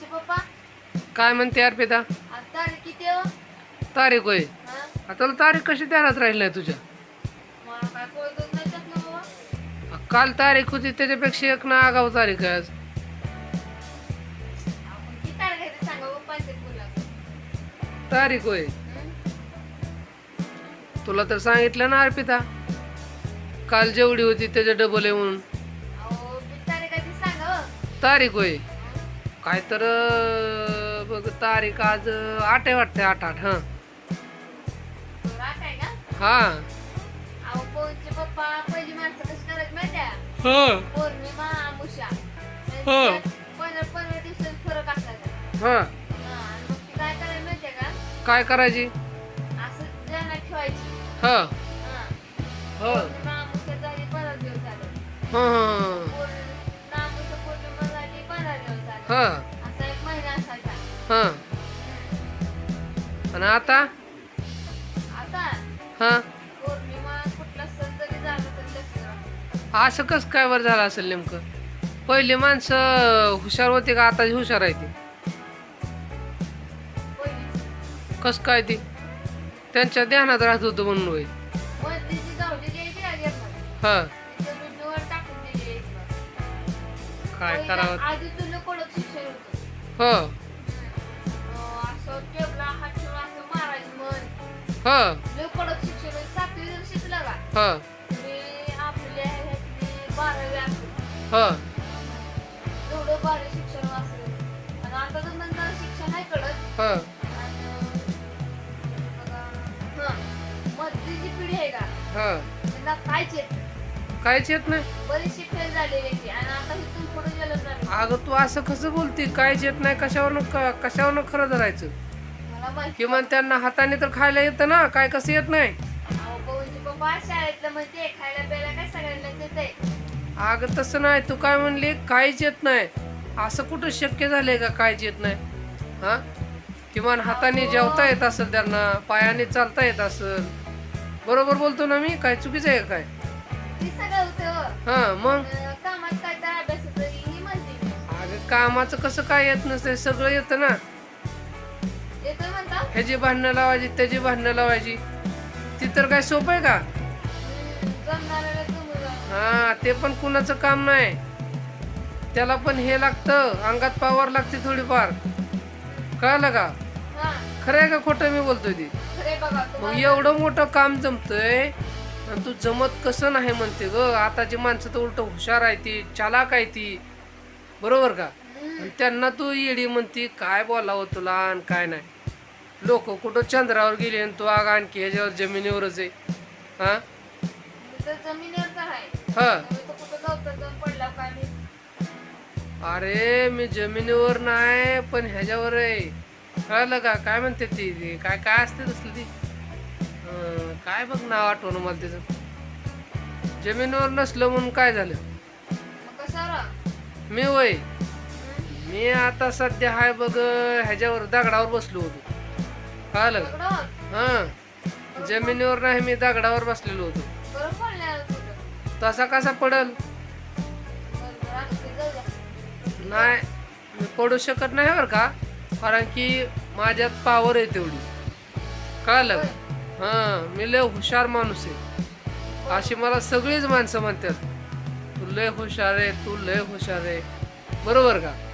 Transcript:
पवनचे पप्पा? काय म्हणते अर्पिता तारीख किती हो? तारीख होय. हा? आता तारीख कशी ध्यानात राहिली नाही तुझ्या? मला काय कळतच नाही त्यातलं बाबा काल तारीख होती त्याच्यापेक्षा एक ना आगाव तारीख आहे आज. आपण किती तारीख आहे ते सांगा पप्पांचे बोला. तारीख होय. तुला तर सांगितलं ना अर्पिता. काल जेवढी होती त्याच्या डबल आहे म्हणून. अहो किती तारीख आहे ते सांगा हो. तारीख होय. काय तर बघ तारीख आज आठ आहे वाटते आठ आठ हां. हा आहे हा. पौर्णिमा अमुषा हो. हा. हा, काय करायची हा हा. हो हा. हा. आणि आता? आता? हा. पौर्णिमा कुठला सण जरी झाला तरी लक्ष राहतं. असं कसं काय बरं झालं असेल नेमकं? पहिले माणसं हुशार होते का आता हुशार आहे ती? पहिली. कसं काय ती? त्यांच्या ध्यानात राहत होतं म्हणून होय. मधलीची गावलेली आहे ती आधी आपण हा. तिच्या विंडोवर टाकून दिली आहे इथं. काय करावं? आधी तुला कडक शिक्षण होतं? हो. लय कडक शिक्षण होतं. सातवी जर शिकलं का हो. तरी आपल्या ह्यातली बारावी असेल हो. एवढं बारावी शिक्षण आणि आता तर नंतर शिक्षण आहे कडक. हो. आणि बघा, हं, मधली जी पिढी आहे का? हो. त्यांना काहीच येत नाही. काहीच येत नाही? बरीचशी फेल झालेली आहे ती. आणि आता इथून पुढे गेलं नाही अगं तू असं कसं बोलती? काहीच येत नाही. कशावरनं कशावरनं खरं धरायचं? किमान त्यांना हाताने तर खायला येतं ना काय कसं येत नाही. अगं तसं नाही तू काय म्हणली काहीच येत नाही. असं कुठं शक्य झालंय का काहीच येत नाही? हा? किमान हाताने जेवता येत असेल त्यांना पायाने चालता येत असेल. बरोबर बोलतो ना मी काय चुकीचं आहे काय? ती सगळं होतं. हा मग. अगं कामाचं कसं काय येत नसतं सगळं येतं ना. येतोय म्हणता? ह्याची भांडणं लावायची त्याची भांडणं लावायची ती तर काय सोपं आहे का? जमणाऱ्याला जमू. हा ते पण कुणाचं काम नाही. त्याला पण हे लागतं अंगात पावर लागते थोडीफार. कळलं का? हा. खरं आहे का खोटं मी बोलतोय ती? बघा मग तुम्हाला एवढं मोठं काम जमतंय आणि तू जमत कसं नाही म्हणते ग? आताची माणसं तर उलट हुशार आहे ती चालाक आहे ती. बरोबर का? आणि त्यांना तू येडी म्हणती काय बोलावं तुला आणि काय नाही. लोक कुठं चंद्रावर गेले आणि तू आग आणखी ह्याच्यावर जमिनीवरच आहे. हा? मी तर जमिनीवर तर आहे. हा. मी तर कुठं गवतात जाऊन पडला काय मी? अरे मी जमिनीवर नाही पण ह्याच्यावर आहे. कळलं का? काय म्हणते ती? ती काय काय असते तसलं ती? अं, काय बघ नाव आठवणं मला त्याचं. जमिनीवर नसलं म्हणून काय झालं? मग कशावर? मी वय मी आता सध्या हाय बघ ह्याच्यावर दगडावर बसलो होतो. कळलं का? हां. जमिनीवर नाही मी दगडावर बसलेलो होतो. तसा कसा पडल. नाही मी पडू शकत नाही बरं का? कारण की माझ्यात पावर आहे तेवढी. कळलं. का? हां मी लय हुशार माणूस आहे. अशी मला सगळीच माणसं म्हणतात. तू लय हुशार आहे तू लय हुशार आहे. बरोबर का?